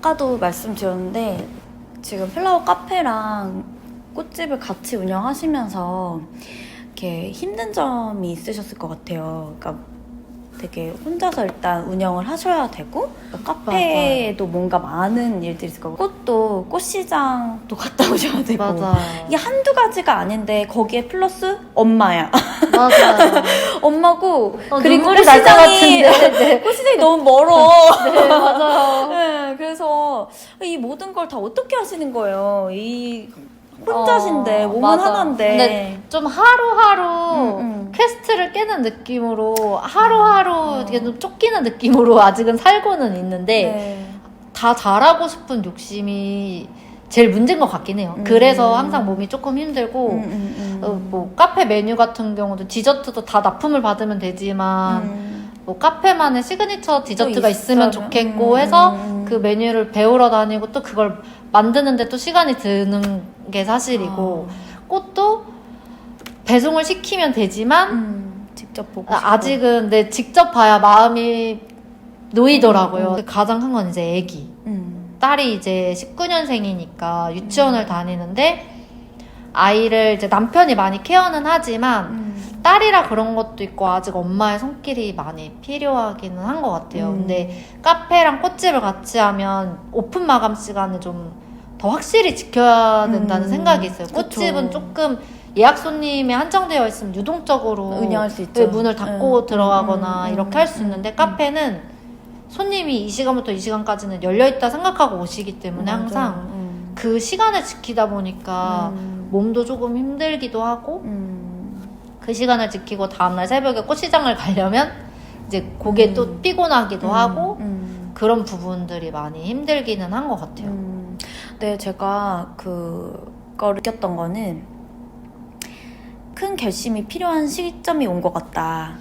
아까도 말씀드렸는데 지금 플라워 카페랑 꽃집을 같이 운영하시면서 이렇게 힘든 점이 있으셨을 것 같아요. 그러니까 되게 혼자서 일단 운영을 하셔야 되고 카페에도 뭔가 많은 일들이 있을 거고 꽃도 꽃시장도 갔다 오셔야 되고 맞아요. 이게 한두 가지가 아닌데 거기에 플러스 엄마야. 맞아요. 엄마고 어, 그리고 꽃시장이 같은데. 네. 꽃시장이 너무 멀어. 네, 맞아요. 이 모든 걸 다 어떻게 하시는 거예요? 이 혼자신데 어, 몸은 맞아. 하나인데. 근데 좀 하루하루 음, 음. 퀘스트를 깨는 느낌으로 하루하루 이게 좀 쫓기는 느낌으로 아직은 살고는 있는데 네. 다 잘하고 싶은 욕심이 제일 문제인 것 같긴 해요. 음. 그래서 항상 몸이 조금 힘들고 음, 음, 음. 어, 뭐 카페 메뉴 같은 경우도 디저트도 다 납품을 받으면 되지만 음. 뭐 카페만의 시그니처 디저트가 또 있으면. 좋겠고 음, 해서 음, 음. 그 메뉴를 배우러 다니고 또 그걸 만드는데 또 시간이 드는 게 사실이고 꽃도 배송을 시키면 되지만 음, 직접 보고 아, 싶고. 아직은 내 직접 봐야 마음이 놓이더라고요. 가장 큰 건 이제 애기. 음. 딸이 이제 19년생이니까 유치원을 다니는데 아이를 이제 남편이 많이 케어는 하지만 음. 딸이라 그런 것도 있고 아직 엄마의 손길이 많이 필요하기는 한 것 같아요. 음. 근데 카페랑 꽃집을 같이 하면 오픈 마감 시간을 좀 더 확실히 지켜야 된다는 음. 생각이 있어요. 그쵸. 꽃집은 조금 예약 손님이 한정되어 있으면 유동적으로 운영할 수 있죠. 왜 문을 닫고 음. 들어가거나 음, 음, 이렇게 할수 음, 있는데 음. 카페는 손님이 이 시간부터 이 시간까지는 열려 있다 생각하고 오시기 때문에 맞아요. 항상 음. 그 시간을 지키다 보니까 음. 몸도 조금 힘들기도 하고 음. 그 시간을 지키고 다음날 새벽에 꽃시장을 가려면 이제 그게 음. 또 피곤하기도 음. 하고 음. 그런 부분들이 많이 힘들기는 한 것 같아요. 음, 네, 제가 그걸 느꼈던 거는 큰 결심이 필요한 시점이 온 것 같다.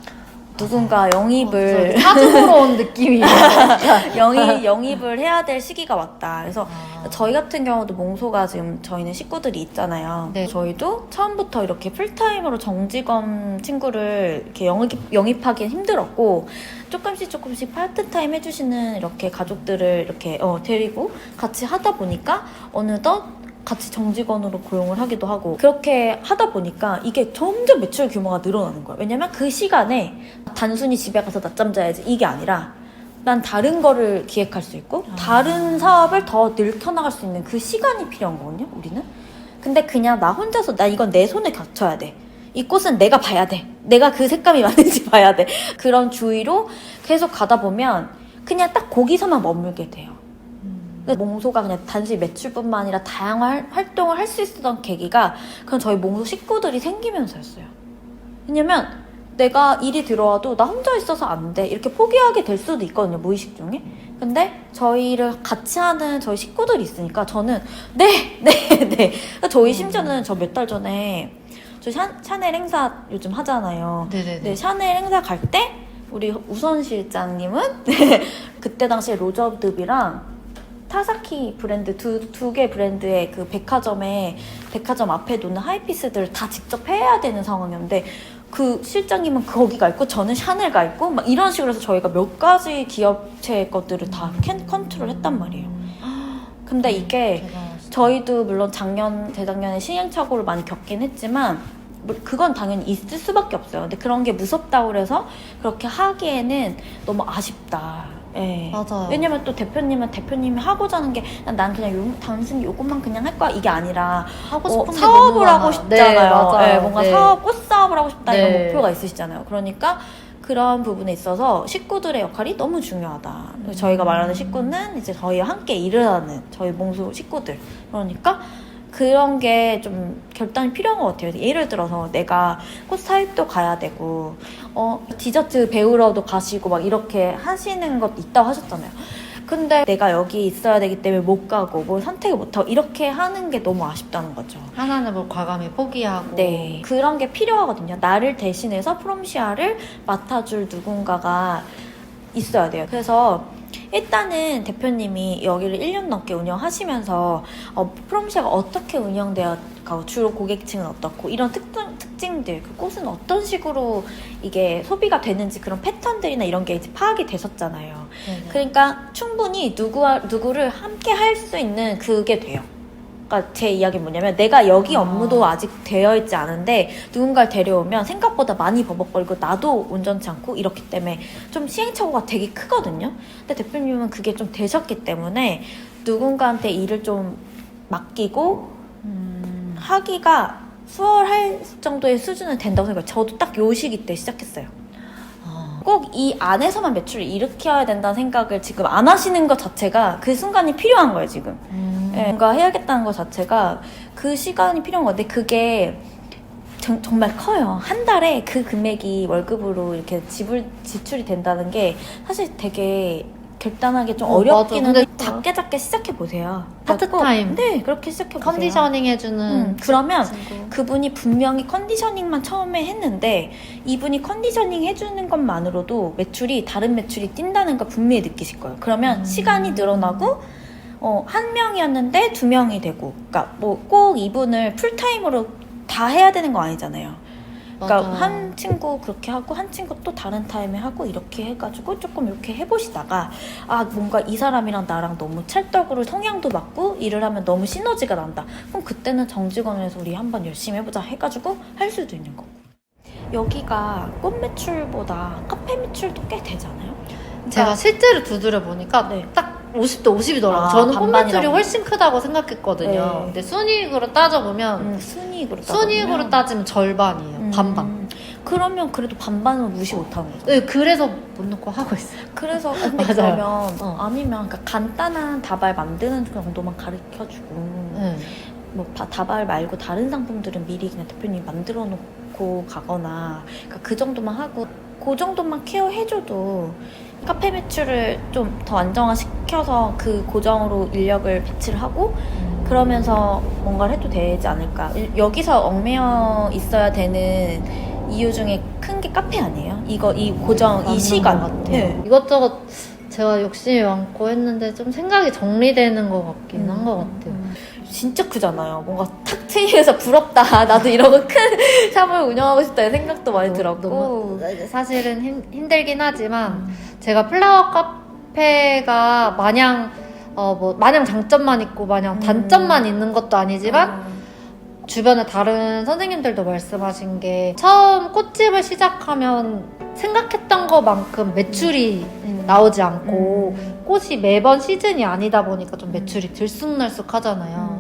누군가 영입을 어, 사슴으로 온 느낌이에요. 영입 영입을 해야 될 시기가 왔다. 그래서 아. 저희 같은 경우도 몽소가 지금 저희는 식구들이 있잖아요. 네. 저희도 처음부터 이렇게 풀타임으로 정직원 친구를 이렇게 영입, 영입하기는 힘들었고 조금씩 조금씩 파트타임 해주시는 이렇게 가족들을 이렇게 어, 데리고 같이 하다 보니까 어느덧 같이 정직원으로 고용을 하기도 하고 그렇게 하다 보니까 이게 점점 매출 규모가 늘어나는 거예요. 왜냐면 그 시간에 단순히 집에 가서 낮잠 자야지 이게 아니라 난 다른 거를 기획할 수 있고 아. 다른 사업을 더 늘켜나갈 수 있는 그 시간이 필요한 거거든요. 우리는. 근데 그냥 나 혼자서 나 이건 내 손에 갖춰야 돼. 이 꽃은 내가 봐야 돼. 내가 그 색감이 맞는지 봐야 돼. 그런 주의로 계속 가다 보면 그냥 딱 거기서만 머물게 돼요. 몽소가 그냥 단순히 매출뿐만 아니라 다양한 활- 활동을 할 수 있었던 계기가 그냥 저희 몽소 식구들이 생기면서였어요. 왜냐면 내가 일이 들어와도 나 혼자 있어서 안 돼. 이렇게 포기하게 될 수도 있거든요. 무의식 중에. 근데 저희를 같이 하는 저희 식구들이 있으니까 저는 네, 네, 네. 그러니까 저희 심지어는 저 몇 달 전에 저 샤, 샤넬 행사 요즘 하잖아요. 네네네. 네, 샤넬 행사 갈 때 우리 우선 실장님은 네, 그때 당시에 로저드비랑 타사키 브랜드 두 두 개 브랜드의 그 백화점에 백화점 앞에 놓는 하이피스들을 다 직접 해야 되는 상황이었는데 그 실장님은 거기 가 있고 저는 샤넬 가 있고 막 이런 식으로 해서 저희가 몇 가지 기업체 것들을 다 캔 컨트롤 했단 말이에요. 근데 이게. 저희도 물론 작년, 재작년에 시행착오를 많이 겪긴 했지만 뭐 그건 당연히 있을 수밖에 없어요. 근데 그런 게 무섭다고 그래서 그렇게 하기에는 너무 아쉽다. 예. 맞아요. 왜냐면 또 대표님은 대표님이 하고자 하는 게 난 그냥 요, 단순히 요것만 그냥 할 거야 이게 아니라 하고 어, 싶은 게 사업을 너무 하고 많아요. 싶잖아요. 네, 맞아요. 예, 뭔가 네. 사업, 꽃 사업을 하고 싶다 이런 네. 목표가 있으시잖아요. 그러니까 그런 부분에 있어서 식구들의 역할이 너무 중요하다. 그래서 저희가 말하는 식구는 이제 저희와 함께 일을 하는 저희 몽소 식구들. 그러니까 그런 게 좀 결단이 필요한 것 같아요. 예를 들어서 내가 꽃 사입도 가야 되고, 어, 디저트 배우러도 가시고 막 이렇게 하시는 것 있다고 하셨잖아요. 근데 내가 여기 있어야 되기 때문에 못 가고 뭘 선택을 못하고 이렇게 하는 게 너무 아쉽다는 거죠. 하나는 뭐 과감히 포기하고 네. 그런 게 필요하거든요. 나를 대신해서 프롬시아를 맡아줄 누군가가 있어야 돼요. 그래서 일단은 대표님이 여기를 1년 넘게 운영하시면서 어, 프롬시아가 어떻게 운영되어 가고 주로 고객층은 어떻고 이런 특징, 특징들 그 꽃은 어떤 식으로 이게 소비가 되는지 그런 패턴들이나 이런 게 이제 파악이 되셨잖아요. 네네. 그러니까 충분히 누구와 누구를 함께 할 수 있는 그게 돼요. 그러니까 제 이야기는 뭐냐면 내가 여기 아. 업무도 아직 되어 있지 않은데 누군가를 데려오면 생각보다 많이 버벅거리고 나도 온전치 않고 이렇기 때문에 좀 시행착오가 되게 크거든요. 근데 대표님은 그게 좀 되셨기 때문에 누군가한테 일을 좀 맡기고 음, 하기가 수월할 정도의 수준은 된다고 생각해요. 저도 딱 요 시기 때 시작했어요. 아, 꼭이 안에서만 매출을 일으켜야 된다는 생각을 지금 안 하시는 것 자체가 그 순간이 필요한 거예요, 지금. 음. 예, 뭔가 해야겠다는 것 자체가 그 시간이 필요한 건데 그게 정, 정말 커요. 한 달에 그 금액이 월급으로 이렇게 지불, 지출이 된다는 게 사실 되게 결단하기 좀 어, 어렵기는 맞아. 근데 작게 작게 시작해 보세요. 파트타임. 네, 그렇게 시작해 보세요. 컨디셔닝 해주는 음, 그러면 친구. 그분이 분명히 컨디셔닝만 처음에 했는데 이분이 컨디셔닝 해주는 것만으로도 매출이 다른 매출이 뛴다는 걸 분명히 느끼실 거예요. 그러면 음. 시간이 늘어나고 어, 한 명이었는데 두 명이 되고 그러니까 뭐 꼭 이분을 풀타임으로 다 해야 되는 거 아니잖아요. 그러니까 맞아. 한 친구 그렇게 하고 한 친구 또 다른 타임에 하고 이렇게 해가지고 조금 이렇게 해보시다가 아 뭔가 이 사람이랑 나랑 너무 찰떡으로 성향도 맞고 일을 하면 너무 시너지가 난다. 그럼 그때는 정직원에서 우리 한번 열심히 해보자 해가지고 할 수도 있는 거고. 여기가 꽃 매출보다 카페 매출도 꽤 되잖아요. 제가 실제로 두드려 보니까 네. 딱 50대 50이더라고 요. 아, 저는 반반이라고. 꽃매출이 훨씬 크다고 생각했거든요. 네. 근데 순이익으로 따져보면 음, 순이익으로 순이익으로 따지면. 절반이에요. 음, 반반. 그러면 그래도 반반은 무시 못하는 거죠. 네, 그래서 못 넣고 하고 있어요. 그래서 근데 맞아요. 그러면 어. 아니면 그러니까 간단한 다발 만드는 정도만 가르쳐주고 네. 뭐 바- 다발 말고 다른 상품들은 미리 그냥 대표님 만들어 놓고 가거나 그러니까 그 정도만 하고 그 정도만 케어해줘도 카페 매출을 좀 더 안정화시켜서 그 고정으로 인력을 배치를 하고 그러면서 뭔가를 해도 되지 않을까 이- 여기서 얽매여 있어야 되는 이유 중에 큰 게 카페 아니에요? 이거 이 고정 이 시간 것 같아요. 네. 이것저것 제가 욕심이 많고 했는데 좀 생각이 정리되는 것 같긴 한것 같아요. 음. 진짜 크잖아요. 뭔가 탁 트이면서 부럽다. 나도 이러고 큰 샵을 운영하고 싶다는 생각도 많이 들었고. 너무 사실은 힘, 힘들긴 하지만 음. 제가 플라워 카페가 마냥 어 뭐 마냥 장점만 있고 마냥 음. 단점만 있는 것도 아니지만 주변에 다른 선생님들도 말씀하신 게 처음 꽃집을 시작하면 생각했던 것만큼 매출이 음. 나오지 않고 음. 꽃이 매번 시즌이 아니다 보니까 좀 매출이 들쑥날쑥 하잖아요.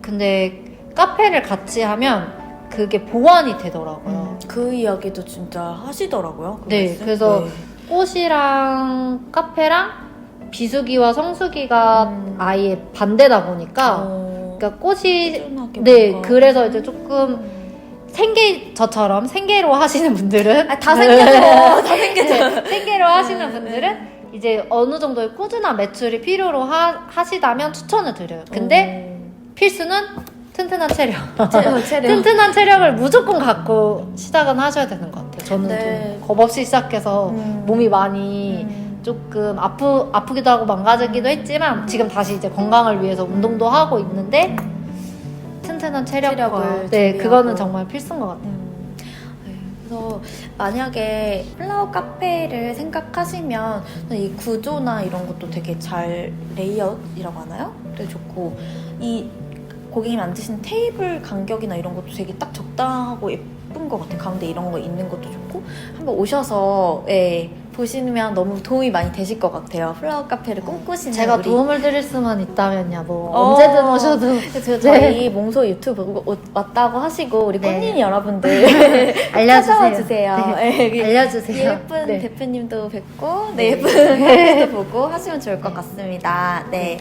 근데 카페를 같이 하면 그게 보완이 되더라고요. 음, 그 이야기도 진짜 하시더라고요. 그 네. 그래서 네. 꽃이랑 카페랑 비수기와 성수기가 음. 아예 반대다 보니까 어, 그러니까 꽃이 네 뭔가. 그래서 이제 조금 생계 저처럼 생계로 하시는 분들은 아, 다 생겨져. 다 생겨져. 네, 생계로 하시는 네, 분들은 이제 어느 정도의 꾸준한 매출이 필요로 하, 하시다면 추천을 드려요. 근데 필수는 튼튼한 체력. 체력. 튼튼한 체력을 무조건 갖고 시작은 하셔야 되는 것 같아요. 저는 네. 좀 겁없이 시작해서 음. 몸이 많이 음. 조금 아프 아프기도 하고 망가지기도 했지만 지금 다시 이제 건강을 위해서 운동도 하고 있는데 튼튼한 체력과 체력을 네. 그거는 정말 필수인 것 같아요. 음, 네, 그래서 만약에 플라워 카페를 생각하시면 이 구조나 이런 것도 되게 잘 레이아웃이라고 하나요? 되게 좋고 이 고객님 앉으신 테이블 간격이나 이런 것도 되게 딱 적당하고 예쁜 것 같아요. 가운데 이런 거 있는 것도 좋고 한번 오셔서 예, 보시면 너무 도움이 많이 되실 것 같아요. 플라워 카페를 꿈꾸시는 제가 우리 도움을 드릴 수만 있다면야 뭐 어. 언제든 오셔도 그래서 저희 몽소 유튜브 왔다고 하시고 우리 네. 꽃님 여러분들 알려주세요. 찾아와 주세요. 네. 네. 알려주세요. 예쁜 네. 대표님도 뵙고 네, 예쁜 카페도 보고 하시면 좋을 것 같습니다. 네.